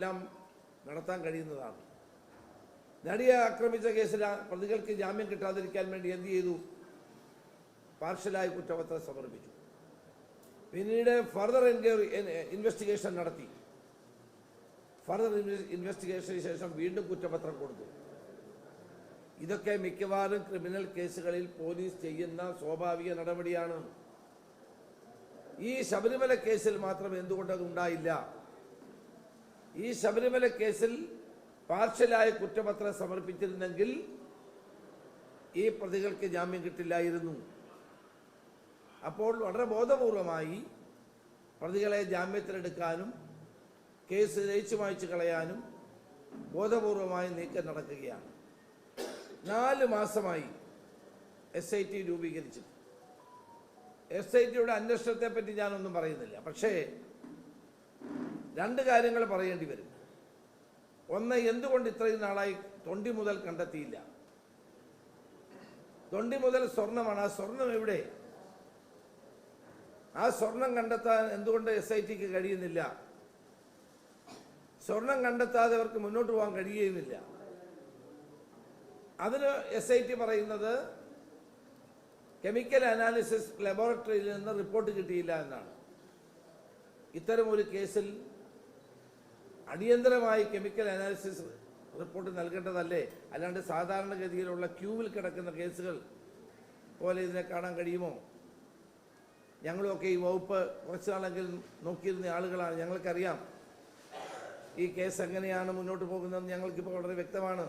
എല്ലാം നടത്താൻ കഴിയുന്നതാണ്. നടിയെ ആക്രമിച്ച കേസിൽ പ്രതികൾക്ക് ജാമ്യം കിട്ടാതിരിക്കാൻ വേണ്ടി എന്ത് ചെയ്തു? പാർഷ്യലായി കുറ്റപത്രം സമർപ്പിച്ചു. പിന്നീട് ഫർദർ എൻക്വയറി ഇൻവെസ്റ്റിഗേഷൻ നടത്തി. ഫർദർ ഇൻവെസ്റ്റിഗേഷന് ശേഷം വീണ്ടും കുറ്റപത്രം കൊടുത്തു. ഇതൊക്കെ മിക്കവാറും ക്രിമിനൽ കേസുകളിൽ പോലീസ് ചെയ്യുന്ന സ്വാഭാവിക നടപടിയാണ്. ഈ ശബരിമല കേസിൽ മാത്രം എന്തുകൊണ്ടത് ഉണ്ടായില്ല? ഈ ശബരിമല കേസിൽ പാർഷ്യലായ കുറ്റപത്രം സമർപ്പിച്ചിരുന്നെങ്കിൽ ഈ പ്രതികൾക്ക് ജാമ്യം കിട്ടില്ലായിരുന്നു. അപ്പോൾ വളരെ ബോധപൂർവമായി പ്രതികളെ ജാമ്യത്തിലെടുക്കാനും കേസ് ജയിച്ചു മായ്ച്ചു കളയാനും ബോധപൂർവമായി നീക്കം നടക്കുകയാണ്. നാല് മാസമായി എസ് ഐ ടി രൂപീകരിച്ചിട്ട് എസ് ഐ ടിയുടെ അന്വേഷണത്തെ പറ്റി ഞാനൊന്നും പറയുന്നില്ല. പക്ഷേ രണ്ട് കാര്യങ്ങൾ പറയേണ്ടി വരും. ഒന്ന് എന്തുകൊണ്ട് ഇത്രയും നാളായി തൊണ്ടി മുതൽ കണ്ടെത്തിയില്ല? തൊണ്ടി മുതൽ സ്വർണമാണ്. ആ സ്വർണം എവിടെ? ആ സ്വർണം കണ്ടെത്താൻ എന്തുകൊണ്ട് എസ് ഐ ടിക്ക് കഴിയുന്നില്ല? സ്വർണം കണ്ടെത്താതെ അവർക്ക് മുന്നോട്ട് പോകാൻ കഴിയുകയുമില്ല. അതിന് എസ് ഐ ടി പറയുന്നത് കെമിക്കൽ അനാലിസിസ് ലബോറട്ടറിയിൽ നിന്ന് റിപ്പോർട്ട് കിട്ടിയില്ല എന്നാണ്. ഇത്തരമൊരു കേസിൽ അടിയന്തരമായി കെമിക്കൽ അനാലിസിസ് റിപ്പോർട്ട് നൽകേണ്ടതല്ലേ? അല്ലാണ്ട് സാധാരണഗതിയിലുള്ള ക്യൂവിൽ കിടക്കുന്ന കേസുകൾ പോലെ ഇതിനെ കാണാൻ കഴിയുമോ? ഞങ്ങളൊക്കെ ഈ വകുപ്പ് കുറച്ച് നാളെങ്കിലും നോക്കിയിരുന്ന ആളുകളാണ്. ഞങ്ങൾക്കറിയാം ഈ കേസ് എങ്ങനെയാണ് മുന്നോട്ട് പോകുന്നതെന്ന് ഞങ്ങൾക്കിപ്പോൾ വളരെ വ്യക്തമാണ്.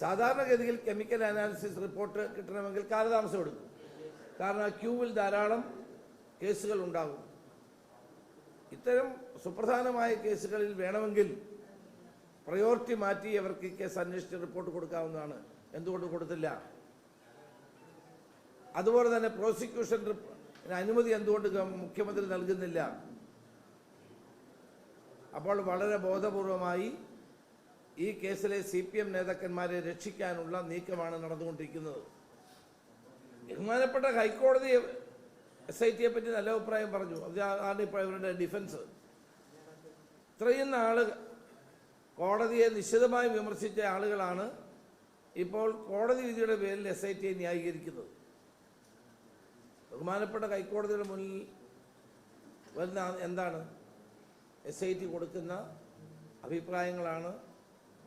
സാധാരണഗതിയിൽ കെമിക്കൽ അനാലിസിസ് റിപ്പോർട്ട് കിട്ടണമെങ്കിൽ കാലതാമസം എടുക്കും. കാരണം ക്യൂവിൽ ധാരാളം കേസുകൾ ഉണ്ടാകും. ഇത്തരം സുപ്രധാനമായ കേസുകളിൽ വേണമെങ്കിൽ പ്രയോറിറ്റി മാറ്റി അവർക്ക് കേസ് അന്വേഷിച്ച് റിപ്പോർട്ട് കൊടുക്കാവുന്നതാണ്. എന്തുകൊണ്ട് കൊടുത്തില്ല? അതുപോലെ തന്നെ പ്രോസിക്യൂഷൻ അനുമതി എന്തുകൊണ്ട് മുഖ്യമന്ത്രി നൽകുന്നില്ല? അപ്പോൾ വളരെ ബോധപൂർവമായി ഈ കേസിലെ സി പി എം നേതാക്കന്മാരെ രക്ഷിക്കാനുള്ള നീക്കമാണ് നടന്നുകൊണ്ടിരിക്കുന്നത്. ബഹുമാനപ്പെട്ട ഹൈക്കോടതി എസ് ഐ ടിയെ പറ്റി നല്ല അഭിപ്രായം പറഞ്ഞു. അത് ആണ് ഇപ്പോൾ ഇവരുടെ ഡിഫൻസ് ഇത്രയും നാൾ കോടതിയെ നിശ്ചിതമായി വിമർശിച്ച ആളുകളാണ് ഇപ്പോൾ കോടതി വിധിയുടെ പേരിൽ എസ് ഐ ടിയെ ന്യായീകരിക്കുന്നത്. ബഹുമാനപ്പെട്ട ഹൈക്കോടതിയുടെ മുന്നിൽ വരുന്ന എന്താണ്? എസ് ഐ ടി കൊടുക്കുന്ന അഭിപ്രായങ്ങളാണ്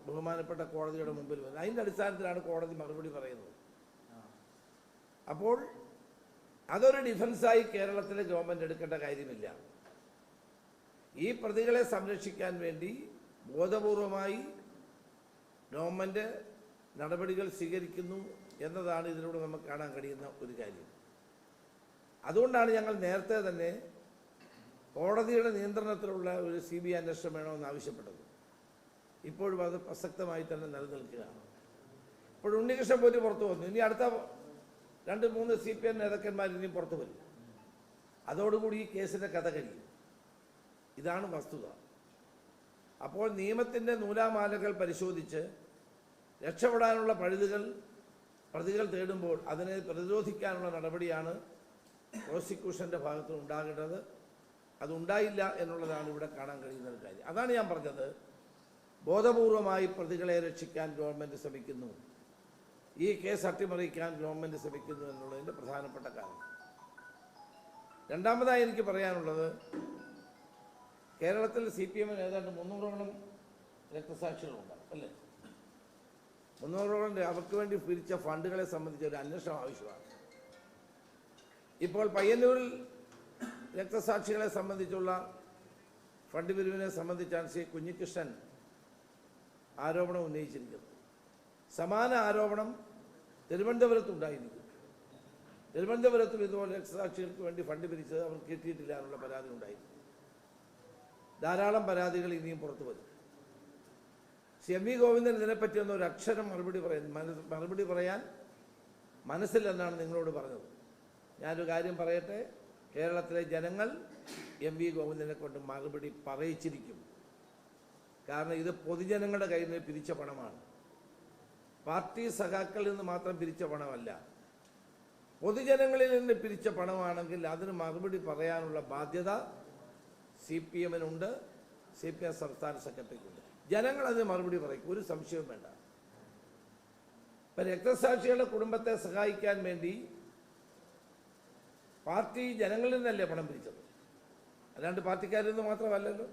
ബഹുമാനപ്പെട്ട കോടതിയുടെ മുമ്പിൽ വരുന്നത്. അതിന്റെ അടിസ്ഥാനത്തിലാണ് കോടതി മറുപടി പറയുന്നത്. അപ്പോൾ അതൊരു ഡിഫൻസായി കേരളത്തിലെ ഗവൺമെന്റ് എടുക്കേണ്ട കാര്യമില്ല. ഈ പ്രതികളെ സംരക്ഷിക്കാൻ വേണ്ടി ബോധപൂർവമായി ഗവൺമെന്റ് നടപടികൾ സ്വീകരിക്കുന്നു എന്നതാണ് ഇതിലൂടെ നമുക്ക് കാണാൻ കഴിയുന്ന ഒരു കാര്യം. അതുകൊണ്ടാണ് ഞങ്ങൾ നേരത്തെ തന്നെ കോടതിയുടെ നിയന്ത്രണത്തിലുള്ള ഒരു സി ബി അന്വേഷണം വേണമെന്ന് ആവശ്യപ്പെട്ടത്. ഇപ്പോഴും അത് പ്രസക്തമായി തന്നെ നിലനിൽക്കുകയാണ്. ഇപ്പോൾ ഉണ്ണികൃഷ്ണൻ പോലും പുറത്തു വന്നു. ഇനി അടുത്ത രണ്ട് മൂന്ന് സി പി എം നേതാക്കന്മാർ ഇനിയും പുറത്തു വരും. അതോടുകൂടി ഈ കേസിന്റെ കഥ കഴിയും. ഇതാണ് വസ്തുത. അപ്പോൾ നിയമത്തിന്റെ നൂലാമാലകൾ പരിശോധിച്ച് രക്ഷപ്പെടാനുള്ള പഴുതുകൾ പ്രതികൾ തേടുമ്പോൾ അതിനെ പ്രതിരോധിക്കാനുള്ള നടപടിയാണ് പ്രോസിക്യൂഷന്റെ ഭാഗത്ത് ഉണ്ടാകേണ്ടത്. അതുണ്ടായില്ല എന്നുള്ളതാണ് ഇവിടെ കാണാൻ കഴിയുന്ന ഒരു കാര്യം. അതാണ് ഞാൻ പറഞ്ഞത്. ബോധപൂർവമായി പ്രതികളെ രക്ഷിക്കാൻ ഗവൺമെന്റ് ശ്രമിക്കുന്നു. ഈ കേസ് അട്ടിമറിക്കാൻ ഗവൺമെന്റ് ശ്രമിക്കുന്നു എന്നുള്ളതിന്റെ പ്രധാനപ്പെട്ട കാരണം. രണ്ടാമതായി എനിക്ക് പറയാനുള്ളത് കേരളത്തിൽ സി പി എമ്മിന് ഏതാണ്ട് മുന്നൂറോളം രക്തസാക്ഷികളുണ്ട് അല്ലേ? മുന്നൂറോളം അവർക്ക് വേണ്ടി പിരിച്ച ഫണ്ടുകളെ സംബന്ധിച്ച് ഒരു അന്വേഷണം ആവശ്യമാണ്. ഇപ്പോൾ പയ്യന്നൂരിൽ രക്തസാക്ഷികളെ സംബന്ധിച്ചുള്ള ഫണ്ട് പിരിവിനെ സംബന്ധിച്ചാണ് ശ്രീ കുഞ്ഞികൃഷ്ണൻ ആരോപണം ഉന്നയിച്ചിരിക്കുന്നത്. സമാന ആരോപണം തിരുവനന്തപുരത്തുണ്ടായിരിക്കും തിരുവനന്തപുരത്തും ഇതുപോലെ രക്തസാക്ഷികൾക്ക് വേണ്ടി ഫണ്ട് പിരിച്ചത് അവർക്ക് കിട്ടിയിട്ടില്ല എന്നുള്ള പരാതി ഉണ്ടായിരുന്നു. ധാരാളം പരാതികൾ ഇനിയും പുറത്തു വരും. സി എം വി ഗോവിന്ദൻ ഇതിനെപ്പറ്റിയൊന്നും ഒരു അക്ഷരം മറുപടി പറയാൻ മറുപടി പറയാൻ മനസ്സില്ലെന്നാണ് നിങ്ങളോട് പറഞ്ഞത്. ഞാനൊരു കാര്യം പറയട്ടെ? കേരളത്തിലെ ജനങ്ങൾ എം വി ഗോവിന്ദനെ കൊണ്ട് മറുപടി പറയിച്ചിരിക്കും കാരണം ഇത് പൊതുജനങ്ങളുടെ കയ്യിൽ നിന്ന് പിരിച്ച പണമാണ്. പാർട്ടി സഖാക്കളിൽ നിന്ന് മാത്രം പിരിച്ച പണമല്ല. പൊതുജനങ്ങളിൽ നിന്ന് പിരിച്ച പണമാണെങ്കിൽ അതിന് മറുപടി പറയാനുള്ള ബാധ്യത സി പി എമ്മിനുണ്ട് സി പി എം സംസ്ഥാന സെക്രട്ടറിക്കുണ്ട്. ജനങ്ങൾ അതിന് മറുപടി പറയും. ഒരു സംശയവും വേണ്ട. ഇപ്പൊ രക്തസാക്ഷികളുടെ കുടുംബത്തെ സഹായിക്കാൻ വേണ്ടി പാർട്ടി ജനങ്ങളിൽ നിന്നല്ലേ പണം പിരിച്ചത്? അല്ലാണ്ട് പാർട്ടിക്കാരിൽ നിന്ന് മാത്രമല്ലല്ലോ.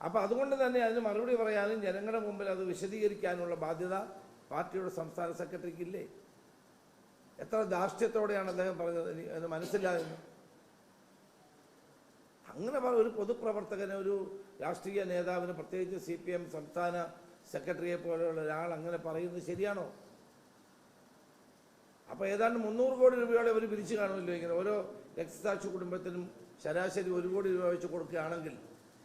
അപ്പൊ അതുകൊണ്ട് തന്നെ അതിന് മറുപടി പറയാനും ജനങ്ങളുടെ മുമ്പിൽ അത് വിശദീകരിക്കാനുള്ള ബാധ്യത പാർട്ടിയുടെ സംസ്ഥാന സെക്രട്ടറിക്ക് ഇല്ലേ എത്ര ധാർഷ്ട്യത്തോടെയാണ് അദ്ദേഹം പറഞ്ഞത്? എനിക്ക് അത് അങ്ങനെ പറ ഒരു പൊതുപ്രവർത്തകന് ഒരു രാഷ്ട്രീയ നേതാവിന് പ്രത്യേകിച്ച് സി പി എം സംസ്ഥാന സെക്രട്ടറിയെ പോലെയുള്ള ഒരാൾ അങ്ങനെ പറയുന്നത് ശരിയാണോ? അപ്പൊ ഏതാണ്ട് മുന്നൂറ് കോടി രൂപയോടെ അവർ പിരിച്ചു കാണുമല്ലോ ഇങ്ങനെ. ഓരോ രക്തസാക്ഷി കുടുംബത്തിനും ശരാശരി ഒരു കോടി രൂപ വെച്ച് കൊടുക്കുകയാണെങ്കിൽ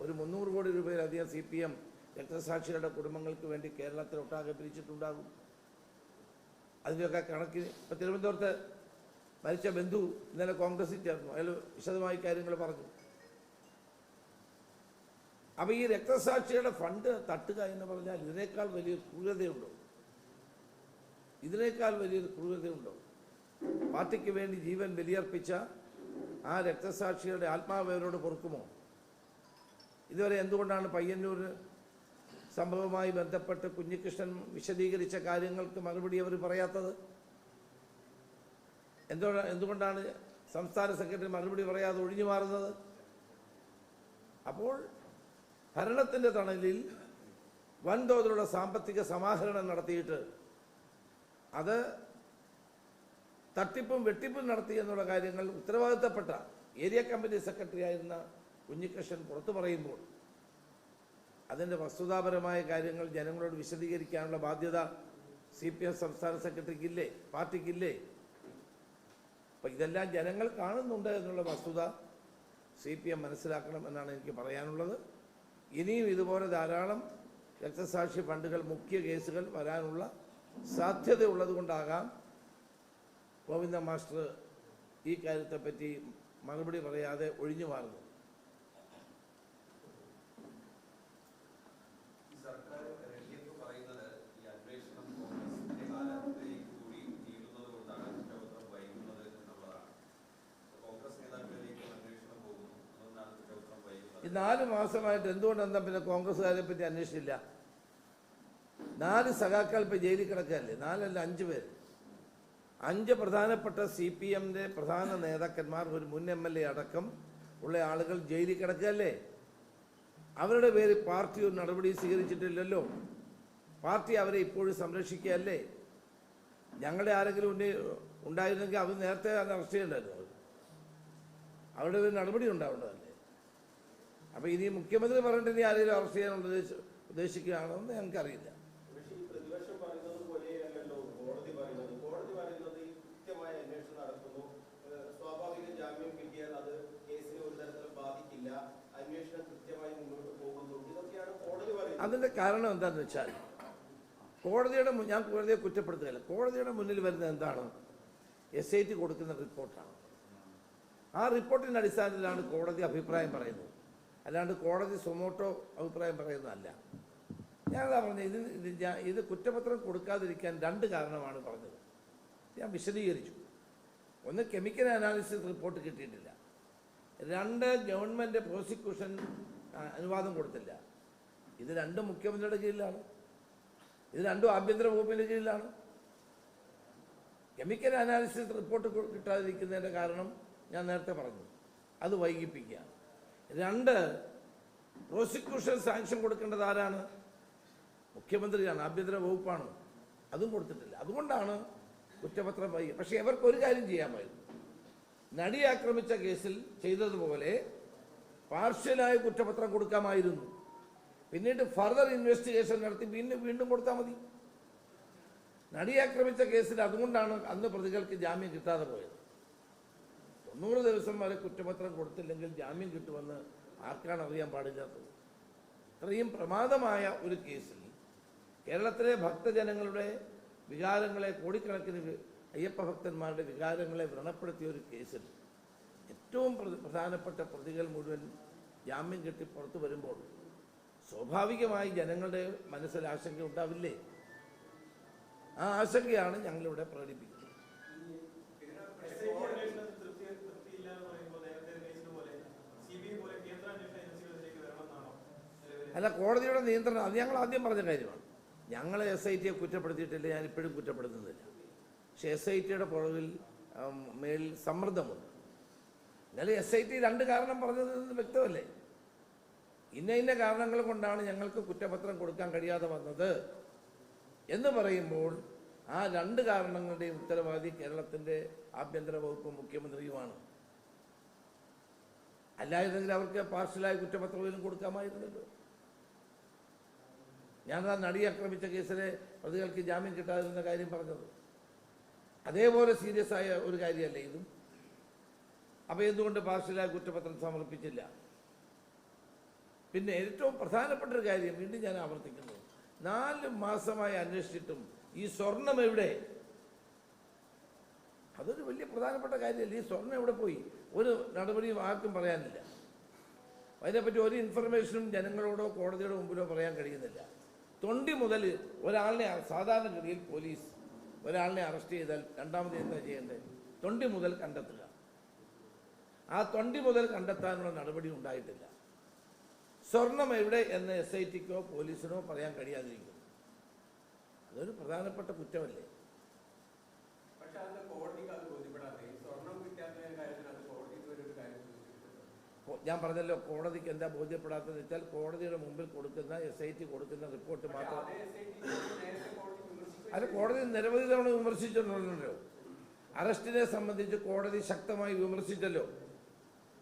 ഒരു മുന്നൂറ് കോടി രൂപയിലധികം സി പി എം രക്തസാക്ഷികളുടെ കുടുംബങ്ങൾക്ക് വേണ്ടി കേരളത്തിൽ ഒട്ടാകെ പിരിച്ചിട്ടുണ്ടാകും. അതിന്റെയൊക്കെ കണക്കിന് ഇപ്പം തിരുവനന്തപുരത്ത് മരിച്ച ബന്ധു ഇന്നലെ കോൺഗ്രസിൽ ചേർന്നു. അയാൾ വിശദമായി കാര്യങ്ങൾ പറഞ്ഞു. അപ്പോൾ ഈ രക്തസാക്ഷിയുടെ ഫണ്ട് തട്ടുക എന്ന് പറഞ്ഞാൽ ഇതിനേക്കാൾ വലിയ ക്രൂരതയുണ്ടോ? ഇതിനേക്കാൾ വലിയൊരു ക്രൂരതയുണ്ടോ? പാർട്ടിക്ക് വേണ്ടി ജീവൻ ബലിയർപ്പിച്ച ആ രക്തസാക്ഷികളുടെ ആത്മാവരോട് പൊറുക്കുമോ? ഇതുവരെ എന്തുകൊണ്ടാണ് പയ്യന്നൂർ സംഭവവുമായി ബന്ധപ്പെട്ട് കുഞ്ഞികൃഷ്ണൻ വിശദീകരിച്ച കാര്യങ്ങൾക്ക് മറുപടി അവർ പറയാത്തത്? എന്തോ എന്തുകൊണ്ടാണ് സംസ്ഥാന സെക്രട്ടറി മറുപടി പറയാതെ ഒഴിഞ്ഞു മാറുന്നത്? അപ്പോൾ ഭരണത്തിന്റെ തണലിൽ വൻതോതിലുള്ള സാമ്പത്തിക സമാഹരണം നടത്തിയിട്ട് അത് തട്ടിപ്പും വെട്ടിപ്പും നടത്തി എന്നുള്ള കാര്യങ്ങൾ ഉത്തരവാദിത്തപ്പെട്ട ഏരിയ കമ്മിറ്റി സെക്രട്ടറി ആയിരുന്ന കുഞ്ഞികൃഷ്ണൻ പുറത്തു പറയുമ്പോൾ അതിന്റെ വസ്തുതാപരമായ കാര്യങ്ങൾ ജനങ്ങളോട് വിശദീകരിക്കാനുള്ള ബാധ്യത സി പി എം സംസ്ഥാന സെക്രട്ടറിക്കില്ലേ? പാർട്ടിക്കില്ലേ? അപ്പം ഇതെല്ലാം ജനങ്ങൾ കാണുന്നുണ്ട് എന്നുള്ള വസ്തുത സി പി എം മനസ്സിലാക്കണം എന്നാണ് എനിക്ക് പറയാനുള്ളത്. ഇനിയും ഇതുപോലെ ധാരാളം രക്തസാക്ഷി ഫണ്ടുകൾ മുഖ്യ കേസുകൾ വരാനുള്ള സാധ്യതയുള്ളത് കൊണ്ടാകാം ഗോവിന്ദ മാസ്റ്റർ ഈ കാര്യത്തെപ്പറ്റി മറുപടി പറയാതെ ഒഴിഞ്ഞു മാറുന്നു ഈ സർക്കാർ രംഗത്ത് പറയുന്നത് ഈ അന്വേഷണം കോൺഗ്രസിന്റെ കാലത്തേക്ക് കൂടി നീളുന്നത് കൊണ്ടാണ് കുറ്റപത്രം വൈകുന്നത് എന്നുള്ളതാണ് കോൺഗ്രസ് നേതാക്കളിലേക്ക് അന്വേഷണം പോകുന്നു അതുകൊണ്ടാണ് കുറ്റപത്രം വൈകുന്നത് ഈ നാല് മാസമായിട്ട് എന്തുകൊണ്ടെന്താ പിന്നെ കോൺഗ്രസ്സുകാരെ പറ്റി അന്വേഷിച്ചില്ല. നാല് സഖാക്കൾ ഇപ്പൊ ജയിലിൽ കിടക്കല്ലേ നാലല്ല അഞ്ച് പേര്. അഞ്ച് പ്രധാനപ്പെട്ട സി പി എമ്മിന്റെ പ്രധാന നേതാക്കന്മാർ ഒരു മുൻ എം എൽ എ അടക്കം ഉള്ള ആളുകൾ ജയിലിൽ കിടക്കല്ലേ അവരുടെ പേര് പാർട്ടി ഒരു നടപടി സ്വീകരിച്ചിട്ടില്ലല്ലോ. പാർട്ടി അവരെ ഇപ്പോഴും സംരക്ഷിക്കുകയല്ലേ? ഞങ്ങളുടെ ആരെങ്കിലും ഉണ്ടെ ഉണ്ടായിരുന്നെങ്കിൽ അവർ നേരത്തെ അറസ്റ്റ് ചെയ്യണ്ടായിരുന്നു. അവരുടെ ഒരു നടപടി ഉണ്ടാവേണ്ടതല്ലേ? അപ്പൊ ഇനി മുഖ്യമന്ത്രി പറഞ്ഞിട്ട് ഇനി ആരെങ്കിലും അറസ്റ്റ് ചെയ്യാൻ ഉദ്ദേശ- ഉദ്ദേശിക്കുകയാണോ എന്ന് ഞങ്ങൾക്കറിയില്ല. അതിന്റെ കാരണം എന്താണെന്ന് വെച്ചാൽ കോടതിയുടെ ഞാൻ കോടതിയെ കുറ്റപ്പെടുത്തുകയല്ല. കോടതിയുടെ മുന്നിൽ വരുന്നത് എന്താണ്? എസ് ഐ ടി കൊടുക്കുന്ന റിപ്പോർട്ടാണ്. ആ റിപ്പോർട്ടിന്റെ അടിസ്ഥാനത്തിലാണ് കോടതി അഭിപ്രായം പറയുന്നത്. അല്ലാണ്ട് കോടതി സൊമോട്ടോ അഭിപ്രായം പറയുന്നതല്ല. ഞാനതാ പറഞ്ഞത് ഇത് ഇത് ഞാൻ ഇത് കുറ്റപത്രം കൊടുക്കാതിരിക്കാൻ രണ്ട് കാരണമാണ് പറഞ്ഞത്. ഞാൻ വിശദീകരിച്ചു. ഒന്ന് കെമിക്കൽ അനാലിസിസ് റിപ്പോർട്ട് കിട്ടിയിട്ടില്ല. രണ്ട് ഗവൺമെന്റ് പ്രോസിക്യൂഷൻ അനുവാദം കൊടുത്തില്ല. ഇത് രണ്ടും മുഖ്യമന്ത്രിയുടെ കീഴിലാണ്. ഇത് രണ്ടും ആഭ്യന്തര വകുപ്പിന്റെ കീഴിലാണ്. കെമിക്കൽ അനാലിസിസ് റിപ്പോർട്ട് കിട്ടാതിരിക്കുന്നതിന്റെ കാരണം ഞാൻ നേരത്തെ പറഞ്ഞു. അത് വൈകിപ്പിക്കുക രണ്ട് പ്രോസിക്യൂഷൻ സാങ്ഷൻ കൊടുക്കേണ്ടത് ആരാണ്? മുഖ്യമന്ത്രിയാണ് ആഭ്യന്തര വകുപ്പാണ്. അതും കൊടുത്തിട്ടില്ല. അതുകൊണ്ടാണ് കുറ്റപത്രം വൈകി പക്ഷേ ഇവർക്ക് ഒരു കാര്യം ചെയ്യാമായിരുന്നു. നടി ആക്രമിച്ച കേസിൽ ചെയ്തതുപോലെ പാർഷ്യലായ കുറ്റപത്രം കൊടുക്കാമായിരുന്നു. പിന്നീട് ഫർദർ ഇൻവെസ്റ്റിഗേഷൻ നടത്തി വീണ്ടും വീണ്ടും കൊടുത്താൽ മതി. നടി ആക്രമിച്ച കേസിൽ അതുകൊണ്ടാണ് അന്ന് പ്രതികൾക്ക് ജാമ്യം കിട്ടാതെ പോയത്. തൊണ്ണൂറ് ദിവസം വരെ കുറ്റപത്രം കൊടുത്തില്ലെങ്കിൽ ജാമ്യം കിട്ടുമെന്ന് ആർക്കാണ് അറിയാൻ പാടില്ലാത്തത്? ഇത്രയും പ്രമാദമായ ഒരു കേസിൽ കേരളത്തിലെ ഭക്തജനങ്ങളുടെ വികാരങ്ങളെ കോടിക്കണക്കിന് അയ്യപ്പ ഭക്തന്മാരുടെ വികാരങ്ങളെ വ്രണപ്പെടുത്തിയ ഒരു കേസിൽ ഏറ്റവും പ്ര- പ്രധാനപ്പെട്ട പ്രതികൾ മുഴുവൻ ജാമ്യം കിട്ടി പുറത്തു വരുമ്പോൾ സ്വാഭാവികമായി ജനങ്ങളുടെ മനസ്സിൽ ആശങ്ക ഉണ്ടാവില്ലേ? ആ ആശങ്കയാണ് ഞങ്ങളിവിടെ പ്രകടിപ്പിക്കുന്നത് എസ് ഐ ടി അന്വേഷണത്തിൽ തൃപ്തി തൃപ്തിയില്ല എന്ന് പറയുമ്പോൾ നേരത്തെ ഉന്നയിച്ചതുപോലെ സി ബി ഐ പോലെ കേന്ദ്ര അന്വേഷണ ഏജൻസികളിലേക്ക് വരണമെന്നാണോ അല്ല കോടതിയുടെ നിയന്ത്രണം അത് ഞങ്ങൾ ആദ്യം പറഞ്ഞ കാര്യമാണ്. ഞങ്ങൾ എസ് ഐ ടിയെ കുറ്റപ്പെടുത്തിയിട്ടില്ല ഞാൻ ഇപ്പോഴും കുറ്റപ്പെടുത്തുന്നില്ല. പക്ഷെ എസ് ഐ ടിയുടെ പുറകിൽ മേളിൽ സമ്മർദ്ദമുണ്ട്. എന്നാലും എസ് ഐ ടി രണ്ട് കാരണം പറഞ്ഞത് വ്യക്തമല്ലേ? ഇന്ന ഇന്ന കാരണങ്ങൾ കൊണ്ടാണ് ഞങ്ങൾക്ക് കുറ്റപത്രം കൊടുക്കാൻ കഴിയാതെ വന്നത്. എന്ന് പറയുമ്പോൾ ആ രണ്ട് കാരണങ്ങളുടെയും ഉത്തരവാദി കേരളത്തിന്റെ ആഭ്യന്തര വകുപ്പ് മുഖ്യമന്ത്രിയുമാണ്. അല്ലായിരുന്നെങ്കിൽ അവർക്ക് പാർഷ്യലായ കുറ്റപത്രം പോലും കൊടുക്കാമായിരുന്നല്ലോ. ഞാനതാ നടിയെ ആക്രമിച്ച കേസിലെ പ്രതികൾക്ക് ജാമ്യം കിട്ടാതിരുന്ന കാര്യം പറഞ്ഞത്. അതേപോലെ സീരിയസ് ആയ ഒരു കാര്യമല്ലേ ഇതും? അപ്പോൾ എന്തുകൊണ്ട് പാർഷ്യലായ കുറ്റപത്രം സമർപ്പിച്ചില്ല? പിന്നെ ഏറ്റവും പ്രധാനപ്പെട്ട ഒരു കാര്യം വീണ്ടും ഞാൻ ആവർത്തിക്കുന്നു. നാല് മാസമായി അന്വേഷിച്ചിട്ടും ഈ സ്വർണം എവിടെ? അതൊരു വലിയ പ്രധാനപ്പെട്ട കാര്യമല്ല? ഈ സ്വർണം എവിടെ പോയി? ഒരു നടപടിയും ആർക്കും പറയാനില്ല. അതിനെപ്പറ്റി ഒരു ഇൻഫർമേഷനും ജനങ്ങളോടോ കോടതിയുടെ മുമ്പിലോ പറയാൻ കഴിയുന്നില്ല. തൊണ്ടി മുതൽ ഒരാളിനെ സാധാരണഗതിയിൽ പോലീസ് ഒരാളിനെ അറസ്റ്റ് ചെയ്താൽ രണ്ടാമത് എന്താ ചെയ്യേണ്ടത്? തൊണ്ടി മുതൽ കണ്ടെത്തുക. ആ തൊണ്ടി മുതൽ കണ്ടെത്താനുള്ള നടപടി ഉണ്ടായിട്ടില്ല. സ്വർണം എവിടെ എന്ന് എസ് ഐ ടിക്കോ പോലീസിനോ പറയാൻ കഴിയാതിരിക്കുന്നു. അതൊരു പ്രധാനപ്പെട്ട കുറ്റമല്ലേ? പക്ഷെ ബോധ്യപ്പെടാതെ ഈ സ്വർണം കിട്ടാത്ത കാര്യത്തിൽ അത് കോടതി ഇതുവരെ ഒരു കാര്യം ചോദിച്ചിട്ടില്ല. കോ- ഞാൻ പറഞ്ഞല്ലോ കോടതിക്ക് എന്താ ബോധ്യപ്പെടാത്തത് വെച്ചാൽ കോടതിയുടെ മുമ്പിൽ കൊടുക്കുന്ന എസ് ഐ ടി കൊടുക്കുന്ന റിപ്പോർട്ട് മാത്രം. അല്ല കോടതി വിമർശിക്കുകയും അത് കോടതി നിരവധി തവണ വിമർശിച്ചിട്ടുണ്ടല്ലോ. അറസ്റ്റിനെ സംബന്ധിച്ച് കോടതി ശക്തമായി വിമർശിച്ചല്ലോ.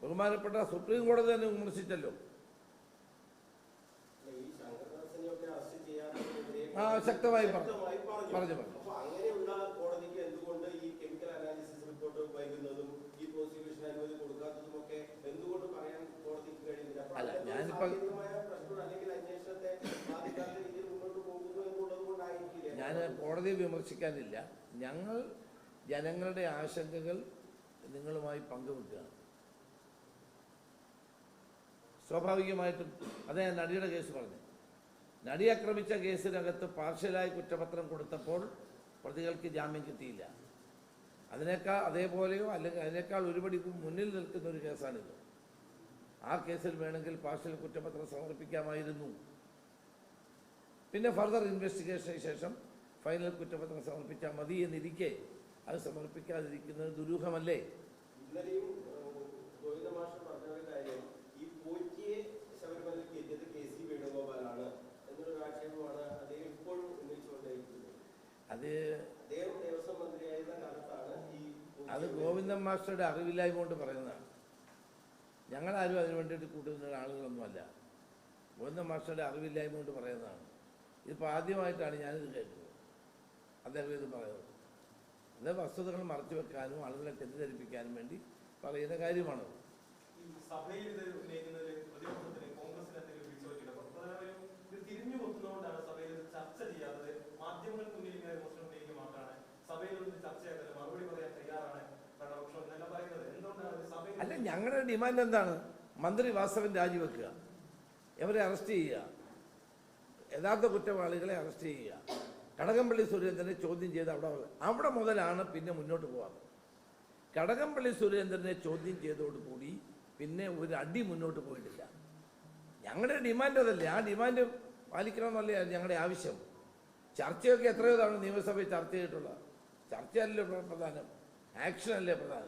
ബഹുമാനപ്പെട്ട സുപ്രീം കോടതി തന്നെ വിമർശിച്ചല്ലോ. ആ, ശക്തമായി പറഞ്ഞു. പറഞ്ഞു. പറഞ്ഞു, പറഞ്ഞു. അപ്പൊ അങ്ങനെയുള്ള കോടതിക്ക് എന്തുകൊണ്ട് ഈ കെമിക്കൽ അനാലിസിസ് റിപ്പോർട്ട് വൈകുന്നതും ഈ പ്രോസിക്യൂഷൻ അനുമതി കൊടുക്കാത്തതും ഒക്കെ എന്തുകൊണ്ട് പറയാൻ കോടതിക്ക് കഴിയുന്നില്ല അപ്പൊ അല്ല, അതിനകത്ത് ഞാനിപ്പോൾ- സാങ്കേതികമായ പ്രശ്നം അല്ലെങ്കിൽ അന്വേഷണത്തെ ബാധിക്കാത്ത രീതിയിൽ മുന്നോട്ട് പോകുന്നു എന്നുള്ളത് ഞാനിപ്പോ ഞാൻ കോടതിയെ വിമർശിക്കാനില്ല. ഞങ്ങൾ ജനങ്ങളുടെ ആശങ്കകൾ നിങ്ങളുമായി പങ്കുവെക്കുകയാണ്. സ്വാഭാവികമായിട്ടും അതേ ഞാൻ നടിയുടെ കേസ് പറഞ്ഞു. നടി ആക്രമിച്ച കേസിനകത്ത് പാർഷ്യലായി കുറ്റപത്രം കൊടുത്തപ്പോൾ പ്രതികൾക്ക് ജാമ്യം കിട്ടിയില്ല. അതിനേക്കാൾ അതേപോലെയോ അല്ലെങ്കിൽ അതിനേക്കാൾ ഒരുപടി മുന്നിൽ നിൽക്കുന്ന ഒരു കേസാണിത്. ആ കേസിൽ വേണമെങ്കിൽ പാർഷ്യൽ കുറ്റപത്രം സമർപ്പിക്കാമായിരുന്നു. പിന്നെ ഫർദർ ഇൻവെസ്റ്റിഗേഷന് ശേഷം ഫൈനൽ കുറ്റപത്രം സമർപ്പിച്ചാൽ മതി എന്നിരിക്കെ അത് സമർപ്പിക്കാതിരിക്കുന്നത് ദുരൂഹമല്ലേ? ഇന്നലെയും ഗോവിന്ദ മാഷ് പറഞ്ഞ ഒരു കാര്യം ഈ പോറ്റിയെ ശബരിമലയ്ക്ക് എത്തിയത് കെ സി വേണുഗോപാലാണ് എന്നൊരു ആക്ഷേപമാണ് അദ്ദേഹം ഇപ്പോഴും അത് അദ്ദേഹം ദേവസ്വം മന്ത്രിയായിരുന്ന കാലത്താണ് ഈ അത് ഗോവിന്ദൻ മാസ്റ്ററുടെ അറിവില്ലായ്മ കൊണ്ട് പറയുന്നതാണ്. ഞങ്ങളാരും അതിന് വേണ്ടിയിട്ട് കൂട്ടുന്ന ആളുകളൊന്നുമല്ല. ഗോവിന്ദൻ മാസ്റ്ററുടെ അറിവില്ലായ്മ കൊണ്ട് പറയുന്നതാണ്. ഇതിപ്പോൾ ആദ്യമായിട്ടാണ് ഞാനിത് കേൾക്കുന്നത് അദ്ദേഹം ഇത് പറയുന്നത്. അത് വസ്തുതകൾ മറച്ചു വെക്കാനും ആളുകളെ തെറ്റിദ്ധരിപ്പിക്കാനും വേണ്ടി പറയുന്ന കാര്യമാണ് സഭയിൽ ചർച്ചയാക്കുന്നത്. മറുപടി പറയാൻ തയ്യാറാണ് അല്ല ഞങ്ങളുടെ ഡിമാൻഡ് എന്താണ്? മന്ത്രി വാസവൻ രാജിവെക്കുക. ഇവരെ അറസ്റ്റ് ചെയ്യുക. യഥാർത്ഥ കുറ്റവാളികളെ അറസ്റ്റ് ചെയ്യുക. കടകംപള്ളി സുരേന്ദ്രനെ ചോദ്യം ചെയ്ത് അവിടെ അവിടെ മുതലാണ് പിന്നെ മുന്നോട്ട് പോകാറ് കടകംപള്ളി സുരേന്ദ്രനെ ചോദ്യം ചെയ്തോടുകൂടി പിന്നെ ഒരു അടി മുന്നോട്ട് പോയിട്ടില്ല. ഞങ്ങളുടെ ഡിമാൻഡ് അതല്ലേ? ആ ഡിമാൻഡ് പാലിക്കണമെന്നല്ലേ ഞങ്ങളുടെ ആവശ്യം? ചർച്ചയൊക്കെ എത്രയോ തവണ നിയമസഭയിൽ ചർച്ച ചെയ്തിട്ടുള്ള ചർച്ചയല്ലോ പ്രധാനം. ആക്ഷൻ അല്ലേ പ്രധാനം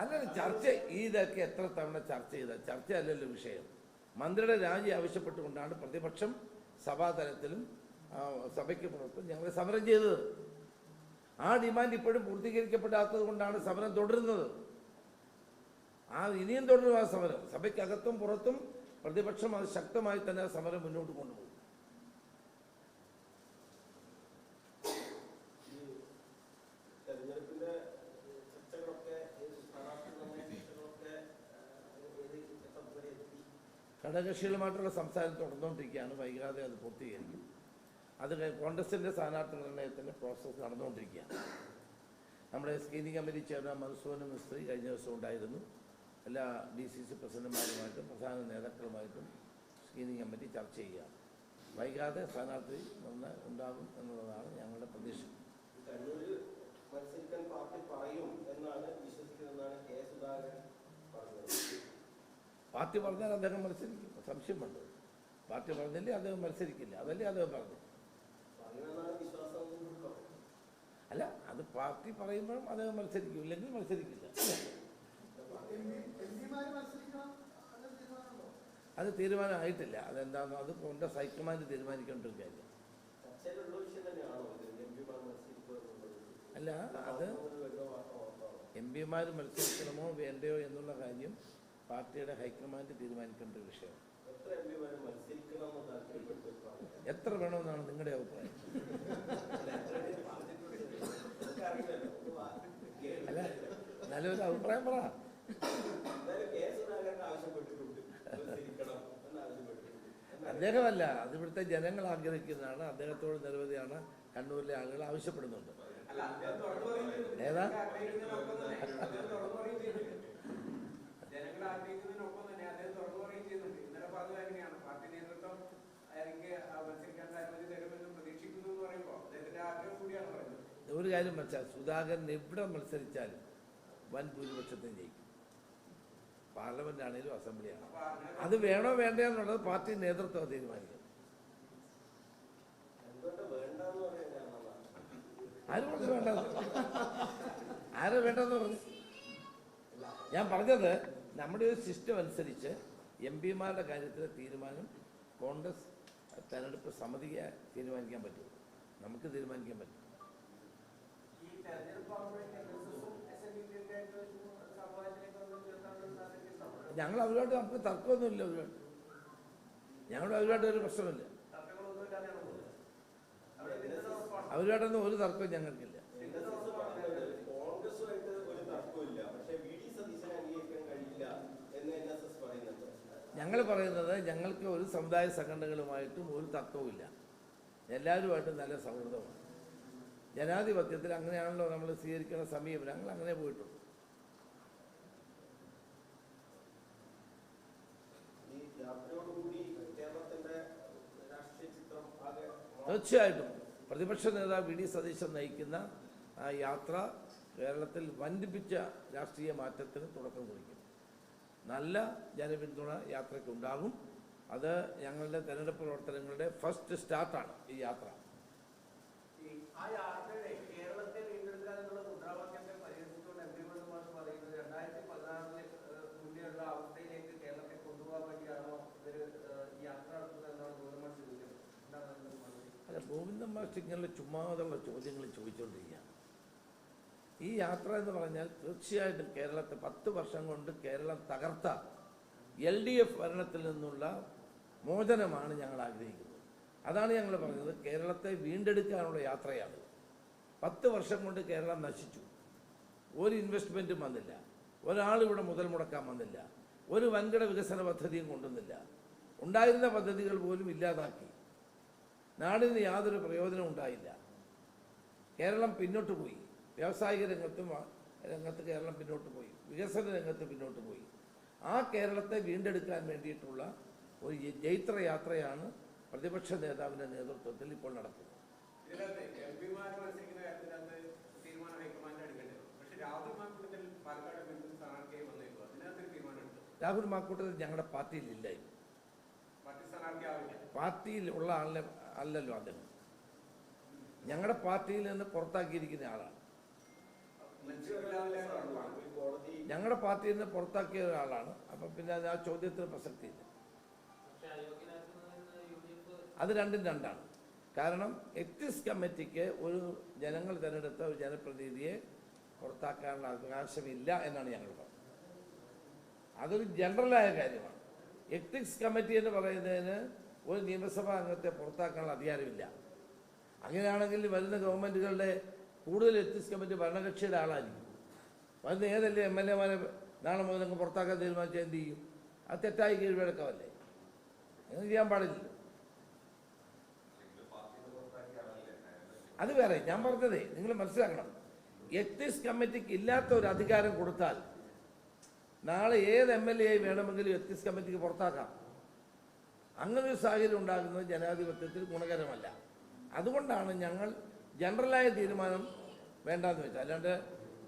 അല്ലല്ല ചർച്ച ഇതൊക്കെ എത്ര തവണ ചർച്ച ചെയ്ത? ചർച്ച അല്ലല്ലോ വിഷയം. മന്ത്രിയുടെ രാജി ആവശ്യപ്പെട്ടുകൊണ്ടാണ് പ്രതിപക്ഷം സഭാതലത്തിലും സഭയ്ക്ക് പുറത്തും ഞങ്ങൾ സമരം ചെയ്തത്. ആ ഡിമാൻഡ് ഇപ്പോഴും പൂർത്തീകരിക്കപ്പെടാത്തത് കൊണ്ടാണ് സമരം തുടരുന്നത്. ആ ഇനിയും തുടരും ആ സമരം. സഭയ്ക്കകത്തും പുറത്തും പ്രതിപക്ഷം അത് ശക്തമായി തന്നെ ആ സമരം മുന്നോട്ട് കൊണ്ടുപോകും ഈ തെരഞ്ഞെടുപ്പിന്റെ ചർച്ചകളൊക്കെ ഈ സ്ഥാനാർത്ഥി നിർണയ ചർച്ചകളൊക്കെ ഏഹ്, ഏത് ഘട്ടം വരെ എത്തി ഘടകകക്ഷികളുമായിട്ടുള്ള സംസാരം തുടർന്നുകൊണ്ടിരിക്കുകയാണ്. വൈകാതെ അത് പൂർത്തീകരിക്കും. അത് കോൺഗ്രസിന്റെ സ്ഥാനാർത്ഥി നിർണയത്തിന്റെ പ്രോസസ്സ് നടന്നുകൊണ്ടിരിക്കുകയാണ്. നമ്മുടെ screening committee chairman Madhusudan Mistry കഴിഞ്ഞ ദിവസം ഉണ്ടായിരുന്നു. എല്ലാ ഡി സി സി പ്രസിഡന്റുമാരുമായിട്ടും പ്രധാന നേതാക്കളുമായിട്ടും സ്ക്രീനിങ് കമ്മിറ്റി ചർച്ച ചെയ്യുകയാണ്. വൈകാതെ സ്ഥാനാർത്ഥി നിർണയം ഉണ്ടാകും എന്നുള്ളതാണ് ഞങ്ങളുടെ പ്രതീക്ഷ. പാർട്ടി പറയും എന്നാണ് വിശ്വസിക്കുന്നതെന്നാണ് കെ സുധാകരൻ പറഞ്ഞത്. പാർട്ടി പറഞ്ഞാൽ അദ്ദേഹം മത്സരിക്കും. സംശയമുണ്ട് പാർട്ടി പറഞ്ഞില്ലേ അദ്ദേഹം മത്സരിക്കില്ല. അതല്ലേ അദ്ദേഹം പറഞ്ഞു? അല്ല അത് പാർട്ടി പറയുമ്പോഴും അദ്ദേഹം മത്സരിക്കും. ഇല്ലെങ്കിൽ മത്സരിക്കില്ല. അത് തീരുമാനമായിട്ടില്ല. അതെന്താണോ അത് കോൺഗ്രസ് ഹൈക്കമാൻഡ് തീരുമാനിക്കേണ്ട കാര്യം അല്ല അത് എം പിമാർ മത്സരിക്കണമോ വേണ്ടയോ എന്നുള്ള കാര്യം പാർട്ടിയുടെ ഹൈക്കമാൻഡ് തീരുമാനിക്കേണ്ട ഒരു വിഷയം. എത്ര വേണമെന്നാണ് നിങ്ങളുടെ അഭിപ്രായം? അല്ല നല്ലൊരു അഭിപ്രായം പറ. അദ്ദേഹമല്ല അത് ഇവിടുത്തെ ജനങ്ങൾ ആഗ്രഹിക്കുന്നതാണ്. അദ്ദേഹത്തോട് നിരവധിയാണ് കണ്ണൂരിലെ ആളുകൾ ആവശ്യപ്പെടുന്നുണ്ട്. ഏതാ? ആഗ്രഹിക്കുന്നതിനൊപ്പം തന്നെ അദ്ദേഹം തുറന്നു പറയുകയും ആഗ്രഹിക്കുന്നതിനൊപ്പം തന്നെ അദ്ദേഹം തുറന്നു പറയുകയും ചെയ്യുന്നുണ്ട്. ഇന്നലെ പറഞ്ഞത് അങ്ങനെയാണ്. പാർട്ടി നേതൃത്വം എനിക്ക് ആ മത്സരിക്കാൻ അനുമതി തരുമെന്ന് പ്രതീക്ഷിക്കുന്നു എന്ന് പറയുമ്പോൾ അദ്ദേഹത്തിന്റെ ആഗ്രഹം കൂടിയാണ് പറയുന്നത്. ഒരു കാര്യം വെച്ചാൽ സുധാകരൻ എവിടെ മത്സരിച്ചാലും വൻ ഭൂരിപക്ഷത്തിന് ജയിക്കും. പാർലമെന്റ് ആണെങ്കിലും അസംബ്ലി ആണെങ്കിലും. അത് വേണോ വേണ്ടയോ എന്നുള്ളത് പാർട്ടി നേതൃത്വം തീരുമാനിക്കും. ആരും വേണ്ടത് ആരാ വേണ്ടെന്ന് പറഞ്ഞു? ഞാൻ പറഞ്ഞത് നമ്മുടെ ഒരു സിസ്റ്റം അനുസരിച്ച് എം പിമാരുടെ കാര്യത്തിലെ തീരുമാനം കോൺഗ്രസ് തെരഞ്ഞെടുപ്പ് സമിതിയെ തീരുമാനിക്കാൻ പറ്റും. നമുക്ക് തീരുമാനിക്കാൻ പറ്റും. ഞങ്ങൾ അവരോട് നമുക്ക് തർക്കമൊന്നുമില്ല അവരുമായിട്ട്. ഞങ്ങളുടെ അവരുമായിട്ട് ഒരു പ്രശ്നമില്ല. അവരോടൊന്നും അവരുമായിട്ടൊന്നും ഒരു തർക്കവും ഞങ്ങൾക്കില്ല ഭിന്നത പറയുന്നത് കോൺഗ്രസുമായിട്ട് ഒരു തർക്കമില്ല പക്ഷേ വി ഡി സതീശനെ അംഗീകരിക്കാൻ കഴിയില്ല എന്ന് എൻ എസ് എസ് പറയുന്നുണ്ട് ഞങ്ങൾ പറയുന്നത് ഞങ്ങൾക്ക് ഒരു സമുദായ സംഘടനകളുമായിട്ടും ഒരു തത്വവുമില്ല. എല്ലാവരുമായിട്ടും നല്ല സൗഹൃദമാണ്. ജനാധിപത്യത്തിൽ അങ്ങനെയാണല്ലോ നമ്മൾ സ്വീകരിക്കുന്ന സമീപനം. ഞങ്ങൾ അങ്ങനെ പോയിട്ടുണ്ട്. തീർച്ചയായിട്ടും. പ്രതിപക്ഷ നേതാവ് വി ഡി സതീശൻ നയിക്കുന്ന ആ യാത്ര കേരളത്തിൽ വൻപിച്ച രാഷ്ട്രീയ മാറ്റത്തിന് തുടക്കം കുറിക്കും. നല്ല ജനപിന്തുണ യാത്രയ്ക്കുണ്ടാകും അത് ഞങ്ങളുടെ തെരഞ്ഞെടുപ്പ് പ്രവർത്തനങ്ങളുടെ ഫസ്റ്റ് സ്റ്റാർട്ടാണ് ഈ യാത്ര. ആ യാത്രയുടെ കേരളത്തെ വീണ്ടെടുക്കുക എന്നുള്ള മുദ്രാവാക്യത്തെ പരിഹരിച്ചുകൊണ്ട് എം പി മാഷ് പറയുന്നത് രണ്ടായിരത്തി പതിനാറിന് മുന്നേയുള്ള അവസ്ഥയിലേക്ക് കേരളത്തെ കൊണ്ടുപോകാൻ വേണ്ടിയാണോ ഇവർ ഏഹ്, ഈ യാത്ര നടത്തുന്നത് എന്നാണ് ഗവർണർ ചോദിക്കുന്നത്? എന്താണ് അതിന്റെ മറുപടി? അല്ല ഗോവിന്ദൻ മാസ്റ്റർ ഇങ്ങനെ ചുമ്മാതുള്ള ചോദ്യങ്ങൾ ചോദിച്ചുകൊണ്ടിരിക്കുകയാണ് ഈ യാത്ര എന്ന് പറഞ്ഞാൽ തീർച്ചയായിട്ടും കേരളത്തെ പത്ത് വർഷം കൊണ്ട് കേരളം തകർത്ത എൽ ഡി എഫ് ഭരണത്തിൽ നിന്നുള്ള മോചനമാണ് ഞങ്ങൾ ആഗ്രഹിക്കുന്നത്. അതാണ് ഞങ്ങൾ പറഞ്ഞത് കേരളത്തെ വീണ്ടെടുക്കാനുള്ള യാത്രയാണ്. പത്ത് വർഷം കൊണ്ട് കേരളം നശിച്ചു. ഒരു ഇൻവെസ്റ്റ്മെന്റും വന്നില്ല. ഒരാൾ ഇവിടെ മുതൽ മുടക്കാൻ വന്നില്ല. ഒരു വൻകിട വികസന പദ്ധതിയും കൊണ്ടുവന്നില്ല. ഉണ്ടായിരുന്ന പദ്ധതികൾ പോലും ഇല്ലാതാക്കി. നാടിന് യാതൊരു പ്രയോജനം ഉണ്ടായില്ല. കേരളം പിന്നോട്ട് പോയി. വ്യാവസായിക രംഗത്തും രംഗത്ത് കേരളം പിന്നോട്ട് പോയി. വികസന രംഗത്ത് പിന്നോട്ട് പോയി. ആ കേരളത്തെ വീണ്ടെടുക്കാൻ വേണ്ടിയിട്ടുള്ള ഒരു ജൈത്ര യാത്രയാണ് പ്രതിപക്ഷ നേതാവിന്റെ നേതൃത്വത്തിൽ ഇപ്പോൾ നടക്കുന്നത്. രാഹുൽ മാക്കൂട്ടത്തിൽ ഞങ്ങളുടെ പാർട്ടിയിലില്ല ഇന്ന്. പാർട്ടി സ്ഥാനാർത്ഥിയാവില്ല പാർട്ടിയിൽ ഉള്ള ആളിനെ അല്ലല്ലോ അദ്ദേഹം. ഞങ്ങളുടെ പാർട്ടിയിൽ നിന്ന് പുറത്താക്കിയിരിക്കുന്ന ആളാണ് മത്സരമില്ലാതെ ഉറപ്പാണ് ഈ കോടതി ഞങ്ങളുടെ പാർട്ടിയിൽ നിന്ന് പുറത്താക്കിയ ഒരാളാണ്. അപ്പം പിന്നെ ആ ചോദ്യത്തിന് പ്രസക്തിയില്ല അത് രണ്ടും രണ്ടാണ്. കാരണം എത്തിക്സ് കമ്മിറ്റിക്ക് ഒരു ജനങ്ങൾ തിരഞ്ഞെടുത്ത ഒരു ജനപ്രതിനിധിയെ പുറത്താക്കാനുള്ള അവകാശമില്ല എന്നാണ് ഞങ്ങൾ പറഞ്ഞത്. അതൊരു ജനറലായ കാര്യമാണ്. എത്തിക്സ് കമ്മിറ്റി എന്ന് പറയുന്നതിന് ഒരു നിയമസഭാ അംഗത്തെ പുറത്താക്കാനുള്ള അധികാരമില്ല. അങ്ങനെയാണെങ്കിൽ വരുന്ന ഗവൺമെന്റുകളുടെ കൂടുതൽ എത്തിക്സ് കമ്മിറ്റി ഭരണകക്ഷിയുടെ ആളായിരിക്കും. വന്ന് ഏതല്ലേ എം എൽ എമാരെ നാളെ മുതൽ അങ്ങ് പുറത്താക്കാൻ തീരുമാനിച്ചാൽ എന്ത് ചെയ്യും? അത് തെറ്റായി കീഴ്വഴക്കമല്ലേ അങ്ങനെ ചെയ്യാൻ പാടില്ല അത് വേറെ ഞാൻ പറഞ്ഞതേ നിങ്ങൾ മനസ്സിലാക്കണം. എത്തിക്സ് കമ്മിറ്റിക്ക് ഇല്ലാത്ത ഒരു അധികാരം കൊടുത്താൽ നാളെ ഏത് എം എൽ എ വേണമെങ്കിലും എത്തിക്സ് കമ്മിറ്റിക്ക് പുറത്താക്കാം. അങ്ങനെ ഒരു സാഹചര്യം ഉണ്ടാകുന്നത് ജനാധിപത്യത്തിൽ ഗുണകരമല്ല. അതുകൊണ്ടാണ് ഞങ്ങൾ ജനറലായ തീരുമാനം വേണ്ടെന്ന് വെച്ചാൽ അല്ലാണ്ട്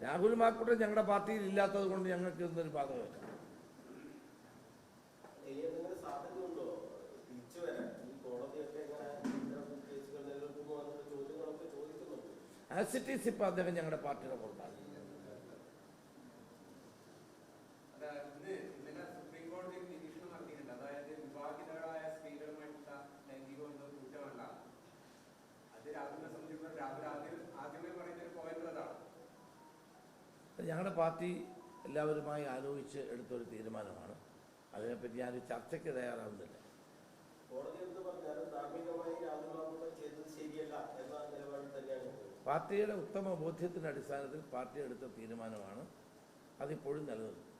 രാഹുൽ മാക്കൂട്ടൻ ഞങ്ങളുടെ പാർട്ടിയിൽ ഇല്ലാത്തത് കൊണ്ട് ഞങ്ങൾക്ക് ഇന്നൊരു ബാധകമല്ല ആസിറ്റീസ് ഇപ്പം അദ്ദേഹം ഞങ്ങളുടെ പാർട്ടിയുടെ പുറത്താണ്. ഞങ്ങളുടെ പാർട്ടി എല്ലാവരുമായി ആലോചിച്ച് എടുത്തൊരു തീരുമാനമാണ്. അതിനെപ്പറ്റി ഞാൻ ചർച്ചയ്ക്ക് തയ്യാറാവുന്നില്ല. പാർട്ടിയുടെ ഉത്തമ ബോധ്യത്തിന്റെ അടിസ്ഥാനത്തിൽ പാർട്ടി എടുത്ത തീരുമാനമാണ് അതിപ്പോഴും നിലനിൽക്കും